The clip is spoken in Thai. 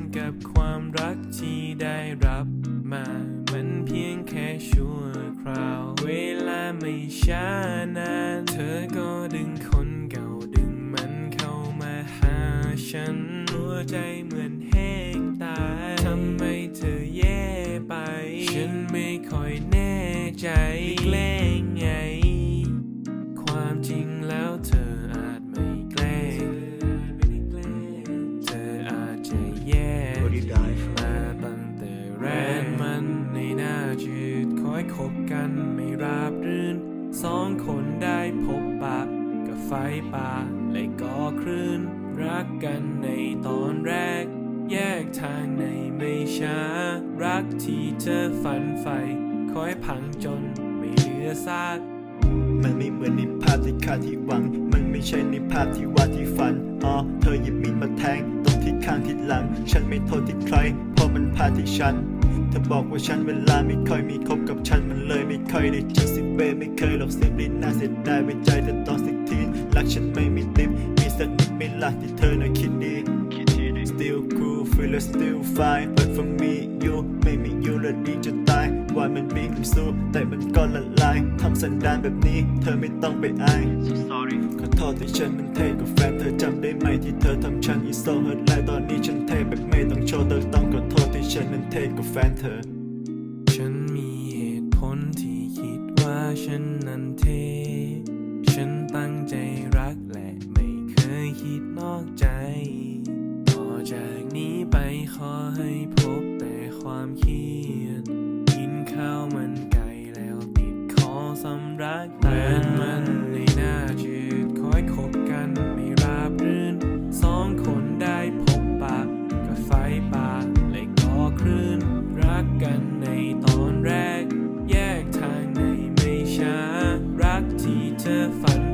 นกับความรักที่ได้รับมา มันเพียงแค่ชั่วคราว เวลาไม่ช้านาน เธอก็ดึงคนเก่าดึงมันเข้ามาหาฉัน หัวใจเหมือนแห้งตาย ทำไมเธอแย่ไป ฉันไม่ค่อยแน่ใจแกล้ อยคบกันไม่ราบรื่น สองคนได้พบปะกับไฟป่าและก่อคลื่น รักกันในตอนแรก แยกทางในไม่ช้า รักที่เธอฝันใฝ่คอยพังจนไม่เหลือซากมันไม่เหมือนในภาพที่คาดที่หวัง มันไม่ใช่ในภาพที่วาดที่ฝัน อ๋อ เธอหยิบมีดมาแทงางที่หลัง ฉันไม่โทษที่ใคร เพราะมันพลาดที่ฉัน เธอบอกว่าฉันเวลาไม่ค่อยมีคบกับฉันมันเลยไม่ค่อยได้เจอสิเวไม่เคยหลอกเสียลิ้นน่าเสียดายไว้ใจเธอตอนสิกทีรักฉันไม่มีติมมีสักนิดไม่ละที่เธอน่ะคิดดี Still cool, feel it still fine But for me, you ไม่มี you และดีจะตายว่ามันบีบสู้แต่มันก็ละลายทำสันดานแบบนี้ เธอไม่ต้องไปอาย so sorry ขอโทษที่ฉันมันเท่กับแฟนเธอจำได้ไหมที่เธอทำฉันอีโซเฮิร์ตและตอนนี้ฉันเท่แบบไม่ต้องโชว์เธอต้องขอโทษที่ฉันนั้นเท่กับแฟนเธอ ฉันมีเหตุผลที่คิดว่าฉันนั้นเทฉันตั้งใจรักและไม่เคยคิดนอกใจ ต่อจากนี้ไปขอให้พบแต่ความเครียด กินข้าวมัน แฟนมันในหน้าจืดคอยคบกันไม่ราบรื่นสองคนได้พบปะกับไฟป่าเลยก่อคลื่นรักกันในตอนแรก แยกทางในไม่ช้า รักที่เธอฝัน